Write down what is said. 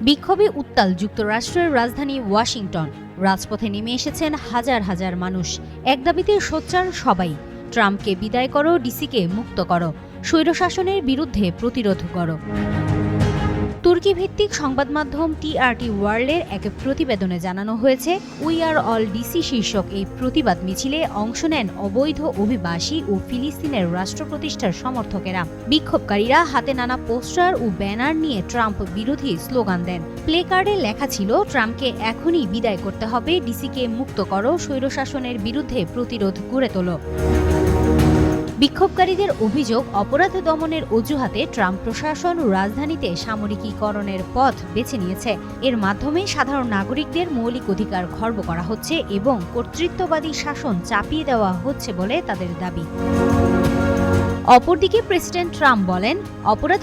বিক্ষোভে উত্তাল যুক্তরাষ্ট্রের রাজধানী ওয়াশিংটন। রাজপথে নেমে এসেছেন হাজার হাজার মানুষ। এক দাবিতে সোচ্চার সবাই। ট্রাম্পকে বিদায় করো, ডিসিকে মুক্ত করো। স্বৈরশাসনের বিরুদ্ধে প্রতিরোধ করো। তুর্কি ভিত্তিক সংবাদ মাধ্যম টিআরটি ওয়ার্ল্ডের এক প্রতিবেদনে জানানো হয়েছে, উই আর অল ডিসি শীর্ষক এই প্রতিবাদ মিছিলে অংশ নেন অবৈধ অভিবাসী ও ফিলিস্তিনের রাষ্ট্র প্রতিষ্ঠার সমর্থকেরা। বিক্ষোভকারীরা হাতে নানা পোস্টার ও ব্যানার নিয়ে ট্রাম্প বিরোধী স্লোগান দেন। প্লে কার্ডে লেখা ছিল, ট্রাম্পকে এখনই বিদায় করতে হবে, ডিসিকে মুক্ত করো, স্বৈরশাসনের বিরুদ্ধে প্রতিরোধ গড়ে তোলো। বিক্ষোভকারীদের অভিযোগ অপরাধ দমনের অজুহাতে ট্রাম্প প্রশাসন রাজধানীতে সামরিকীকরণের পথ বেছে নিয়েছে। এর মাধ্যমে সাধারণ নাগরিকদের মৌলিক অধিকার খর্ব করা হচ্ছে এবং কর্তৃত্ববাদী শাসন চাপিয়ে দেওয়া হচ্ছে বলে তাদের দাবি। অপরদিকে প্রেসিডেন্ট ট্রাম্প বলেন, অপরাধ